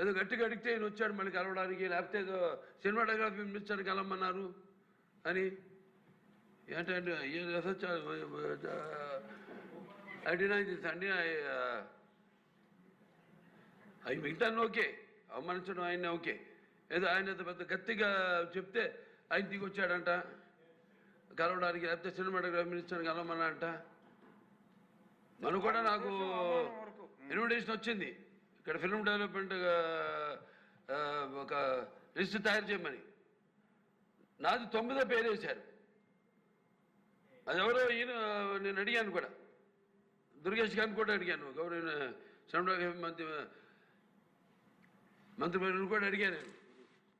ఏదో గట్టిగా అడిగితే ఈయన వచ్చాడు మళ్ళీ కలవడానికి లేకపోతే ఏదో సినిమాటోగ్రఫీ మినిస్టర్ కలవమన్నారు అని. ఏంటంటే డినై దిస్ అండి అవి మిగతాన్ని ఓకే. అవమానించడం ఆయన ఓకే. ఏదో ఆయన పెద్ద గట్టిగా చెప్తే ఆయన దిగి వచ్చాడంట. కలవడానికి లేకపోతే సినిమాటోగ్రఫీ మినిస్టర్ కలవమన్నాడంట. మనం కూడా నాకు ఇన్విటేషన్ వచ్చింది. ఇక్కడ ఫిల్మ్ డెవలప్మెంట్ ఆ, ఒక లిస్ట్ తయారు చేయమని నాది తొమ్మిదో పేరు వేశారు. అది ఎవరో ఈయన నేను అడిగాను కూడా. దుర్గేష్ గారిని కూడా అడిగాను. గౌరవ సినిమాటోగ్రఫీ మంత్రి మంత్రి గారిని కూడా అడిగాను నేను.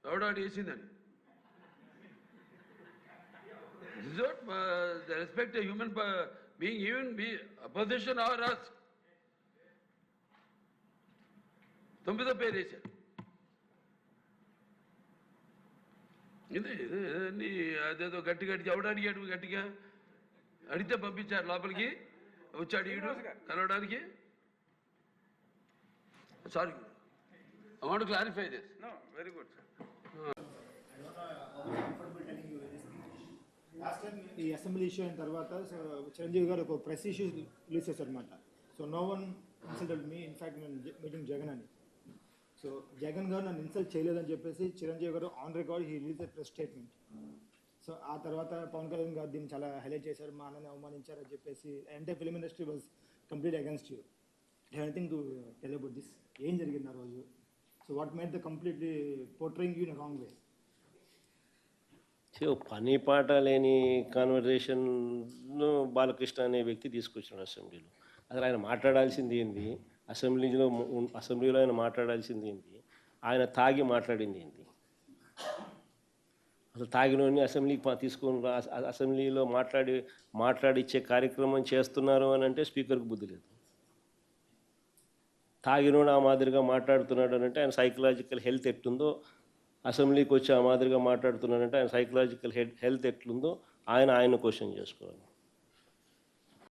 ఎవడో అడి వేసిందని. This is what uh, the respect a human తొమ్మిదో పేరు వేశారు. ఇది అదేదో గట్టి గట్టి ఎవడు అడిగాడు గట్టిగా? అడిగితే పంపించారు లోపలికి. వచ్చాడు ఈడు కలవడానికి. Sorry I want clarify this good, sir. Last time ఈ అసెంబ్లీ ఇష్యూ అయిన తర్వాత చిరంజీవి గారు ఒక ప్రెస్ ఇష్యూ రిలీజ్ చేశారు అనమాట so no one insulted me in fact నేను మీటింగ్ జగన్ అని సో జగన్ గారు నన్ను ఇన్సల్ట్ చేయలేదని చెప్పేసి Chiranjeevi garu on record he release press statement so ఆ తర్వాత పవన్ కళ్యాణ్ గారు దీన్ని చాలా హైలైట్ చేశారు మా అన్నని అవమానించారని చెప్పేసి అంటే film industry was complete against you anything to tell about this ఏం జరిగింది ఆ రోజు? So what made the completely portraying you in wrong way so పని పాట లేని కాన్వర్జేషన్ను బాలకృష్ణ అనే వ్యక్తి తీసుకొచ్చాడు అసెంబ్లీలో. అసలు ఆయన మాట్లాడాల్సింది ఏంది? అసెంబ్లీలో అసెంబ్లీలో ఆయన మాట్లాడాల్సింది ఏంటి? ఆయన తాగి మాట్లాడింది ఏంటి? అసలు తాగినోని అసెంబ్లీకి తీసుకొని అసెంబ్లీలో మాట్లాడి మాట్లాడిచ్చే కార్యక్రమం చేస్తున్నారు అని అంటే స్పీకర్కి బుద్ధి లేదు. తాగినోడు ఆ మాదిరిగా మాట్లాడుతున్నాడు అని అంటే ఆయన సైకలాజికల్ హెల్త్ ఎట్టుందో అసెంబ్లీకి వచ్చి ఆ మాదిరిగా మాట్లాడుతున్నాడంటే ఆయన సైకలాజికల్ హెల్త్ ఎట్లుందో ఆయన ఆయన క్వశ్చన్ చేసుకోవాలి.